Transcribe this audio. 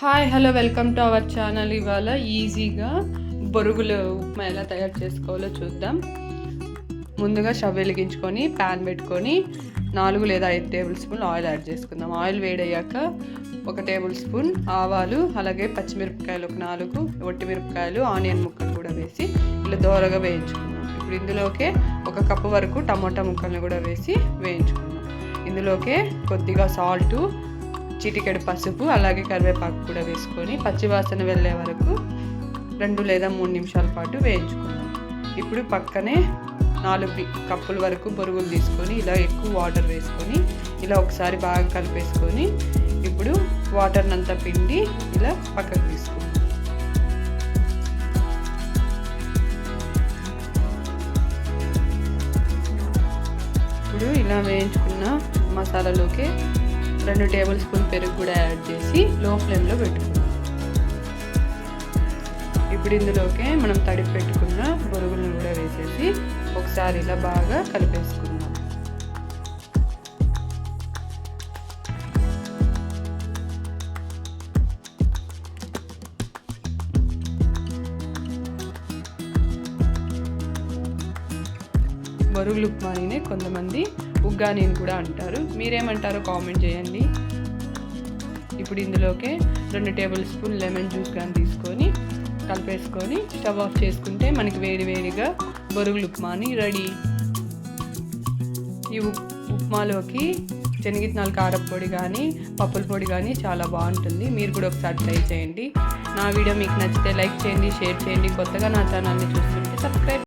Hi hello welcome to our channel ఇవాళ ఈజీగా బొరుగులు ఉప్మా ఎలా తయారు చేసుకోవాలో చూద్దాం. ముందుగా స్టవ్ వెలిగించుకొని ప్యాన్ పెట్టుకొని నాలుగు లేదా ఐదు టేబుల్ స్పూన్ ఆయిల్ యాడ్ చేసుకుందాం. ఆయిల్ వేడయ్యాక ఒక టేబుల్ స్పూన్ ఆవాలు అలాగే పచ్చిమిరపకాయలు ఒక నాలుగు ఒట్టిమిరపకాయలు ఆనియన్ ముక్కలు కూడా వేసి ఇలా దోరగా వేయించుకుందాం. ఇప్పుడు ఇందులోకే ఒక కప్పు వరకు టమోటా ముక్కలను కూడా వేసి వేయించుకుందాం. ఇందులోకే కొద్దిగా సాల్టు చిటికెడు పసుపు అలాగే కరివేపాకు కూడా వేసుకొని పచ్చివాసన వెళ్ళే వరకు రెండు లేదా మూడు నిమిషాల పాటు వేయించుకున్నాం ఇప్పుడు పక్కనే నాలుగు కప్పుల వరకు బొరుగులు తీసుకొని ఇలా ఎక్కువ వాటర్ వేసుకొని ఇలా ఒకసారి బాగా కలిపేసుకొని ఇప్పుడు వాటర్ని అంతా పిండి ఇలా పక్కకు తీసుకున్నాం ఇప్పుడు ఇలా వేయించుకున్న మసాలాలోకి రెండు టేబుల్ స్పూన్ పెరుగు కూడా యాడ్ చేసి లో ఫ్లేమ్లో పెట్టుకుందాం. ఇప్పుడు ఇందులోకే మనం తడిపి పెట్టుకున్న బొరుగులను కూడా వేసేసి ఒకసారి ఇలా బాగా కలిపేసుకుందాం. బొరుగులు ఉప్మానినే కొంతమంది ఉగ్గాని అని కూడా అంటారు. మీరేమంటారో కామెంట్ చేయండి. ఇప్పుడు ఇందులోకి రెండు టేబుల్ స్పూన్ లెమన్ జ్యూస్ కానీ తీసుకొని కలిపేసుకొని స్టవ్ ఆఫ్ చేసుకుంటే మనకి వేడి వేడిగా బొరుగులు ఉప్మాని రెడీ. ఈ ఉప్ ఉప్మాలోకి శనగిత్తనాల కారపొడి కానీ పప్పుల పొడి కానీ చాలా బాగుంటుంది. మీరు కూడా ఒకసారి ట్రై చేయండి. నా వీడియో మీకు నచ్చితే లైక్ చేయండి షేర్ చేయండి. కొత్తగా నా ఛానల్ని చూస్తుంటే సబ్స్క్రైబ్